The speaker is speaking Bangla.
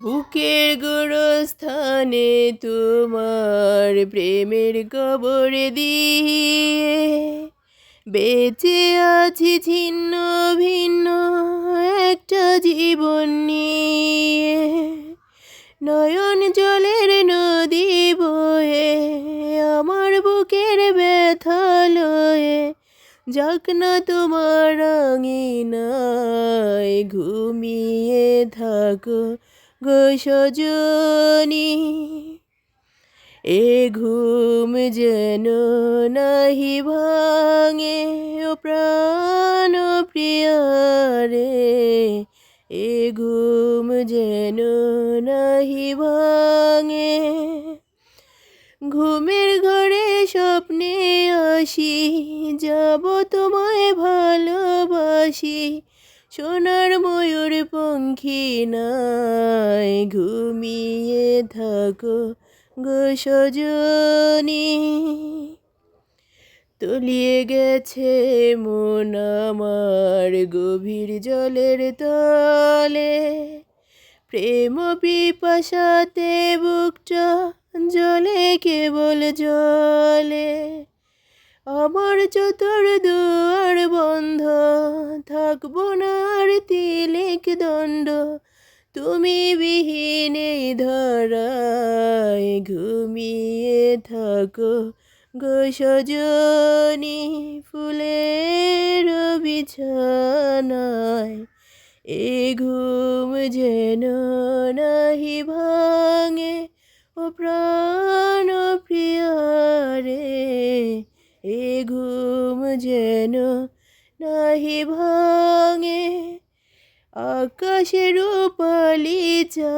বুকের গোরস্থানে তোমার প্রেমের কবর দিয়ে বেঁচে আছি ছিন্ন ভিন্ন একটা জীবন নিয়ে। নয়ন জলের নদী বয়ে আমার বুকের ব্যথা লয়ে যাক না তোমার আঙিনায় ঘুমিয়ে থাকো। গো এ ঘুম যেন নাহি ভাঙে, ও প্রাণ প্রিয়ারে এ ঘুম যেন নাহি ভাঙে। ঘুমের ঘরে স্বপ্নে আসি, যাব তোমায় ভালোবাসি। সোনার ময়ূর পঙ্খী নাই, ঘুমিয়ে থাকো গো তলিয়ে গেছে মন আমার গভীর জলের তলে। প্রেম পিপাসাতে বুকটা জলে কেবল জলে। আমার চতুর না আর তিলেক দণ্ড, তুমি বিহীনে ধরায় ঘুমিয়ে থাকো। গো ফুলের বিছানায়, এ ঘুম যেন নাহি ভাঙে, ও প্রাণ প্রিয়ারে, এ ঘুম যেন নাহি ভাঙে আকাশের রূপালি চা